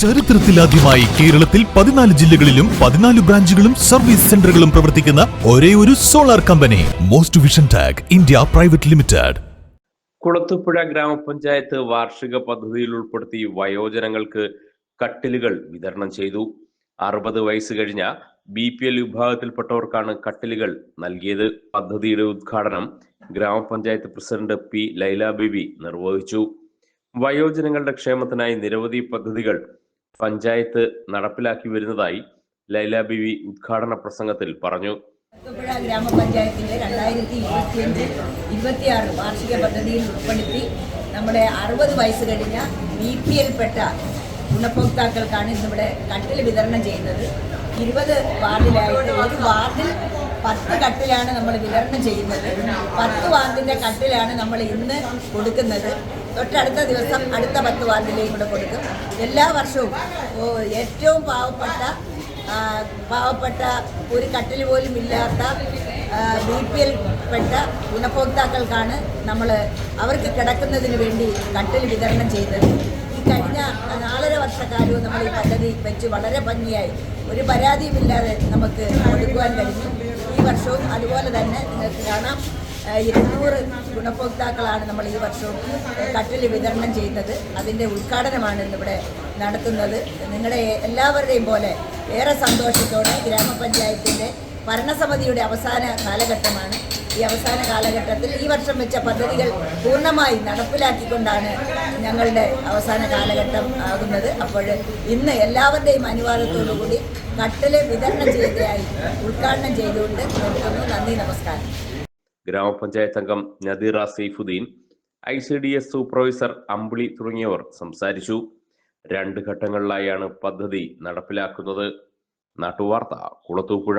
ചരിത്രത്തിലാദ്യമായി കേരളത്തിൽ പതിനാല് ജില്ലകളിലും പതിനാല് ബ്രാഞ്ചുകളും സർവീസ് സെന്ററുകളും പ്രവർത്തിക്കുന്ന ഒരേ ഒരു solar company most vision tag India private limited Kulathupuzha ഗ്രാമപഞ്ചായത്ത് വാർഷിക പദ്ധതിയിൽ ഉൾപ്പെടുത്തി വയോജനങ്ങൾക്ക് കട്ടിലുകൾ വിതരണം ചെയ്തു. അറുപത് വയസ്സ് കഴിഞ്ഞ ബി പി എൽ വിഭാഗത്തിൽപ്പെട്ടവർക്കാണ് കട്ടിലുകൾ നൽകിയത്. പദ്ധതിയുടെ ഉദ്ഘാടനം ഗ്രാമപഞ്ചായത്ത് പ്രസിഡന്റ് പി ലൈല ബിബി നിർവഹിച്ചു. വയോജനങ്ങളുടെ ക്ഷേമത്തിനായി നിരവധി പദ്ധതികൾ പഞ്ചായത്ത് നടപ്പിലാക്കി വരുന്നതായി ലൈല ബിവി ഉദ്ഘാടന പ്രസംഗത്തിൽ പറഞ്ഞു. തൊടുപുഴ ഗ്രാമപഞ്ചായത്തിലെ രണ്ടായിരത്തി ഇരുപത്തിയഞ്ച് ഇരുപത്തിയാറ് വാർഷിക പദ്ധതിയിൽ ഉൾപ്പെടുത്തി നമ്മുടെ അറുപത് വയസ്സ് കഴിഞ്ഞ ബി പി എൽ പെട്ട ഗുണഭോക്താക്കൾക്കാണ് ഇന്നിവിടെ കട്ടിൽ വിതരണം ചെയ്യുന്നത്. ഇരുപത് വാർഡിലായിട്ട് ഒരു വാർഡിൽ പത്ത് കട്ടിലാണ് നമ്മൾ വിതരണം ചെയ്യുന്നത്. പത്ത് വാർഡിന്റെ കട്ടിലാണ് നമ്മൾ ഇന്ന് കൊടുക്കുന്നത്. തൊട്ടടുത്ത ദിവസം അടുത്ത പത്ത് വാർഡിലേയും കൂടെ കൊടുക്കും. എല്ലാ വർഷവും ഏറ്റവും പാവപ്പെട്ട പാവപ്പെട്ട ഒരു കട്ടിൽ പോലും ഇല്ലാത്ത ബി പി എൽ പെട്ട ഗുണഭോക്താക്കൾക്കാണ് നമ്മൾ അവർക്ക് കിടക്കുന്നതിന് വേണ്ടി കട്ടിൽ വിതരണം ചെയ്തത്. ഈ കഴിഞ്ഞ നാലര വർഷക്കാലവും നമ്മൾ ഈ പദ്ധതി വെച്ച് വളരെ ഭംഗിയായി. ഒരു പരാതിയുമില്ലാതെ നമുക്ക് കൊടുക്കുവാൻ കഴിഞ്ഞു. ഈ വർഷവും അതുപോലെ തന്നെ നിങ്ങൾക്ക് കാണാം. ഇരുന്നൂറ് ഗുണഭോക്താക്കളാണ് നമ്മൾ ഈ വർഷവും കട്ടിൽ വിതരണം ചെയ്യുന്നത് അതിന്റെ ഉദ്ഘാടനമാണ് ഇന്നിവിടെ നടത്തുന്നത്. നിങ്ങളുടെ എല്ലാവരുടെയും പോലെ ഏറെ സന്തോഷത്തോടെ ഗ്രാമപഞ്ചായത്തിന്റെ ഭരണസമിതിയുടെ അവസാന കാലഘട്ടമാണ്. ഈ അവസാന കാലഘട്ടത്തിൽ ഈ വർഷം വെച്ച പദ്ധതികൾ പൂർണമായി നടപ്പിലാക്കിക്കൊണ്ടാണ് ഞങ്ങളുടെ അവസാന കാലഘട്ടം ആകുന്നത്. അപ്പോൾ ഇന്ന് എല്ലാവരുടെയും അനുവാദത്തോടു കൂടി കട്ടിൽ വിതരണം ചെയ്തതായി ഉദ്ഘാടനം ചെയ്തുകൊണ്ട് നിർത്തുന്നു നന്ദി നമസ്കാരം. ഗ്രാമപഞ്ചായത്ത് അംഗം Nadeera Saifuddin I C D S supervisor Ambili തുടങ്ങിയവർ സംസാരിച്ചു. രണ്ട് ഘട്ടങ്ങളിലായാണ് പദ്ധതി നടപ്പിലാക്കുന്നത്. നാട്ടുവാർത്ത കുളത്തൂപ്പുഴ.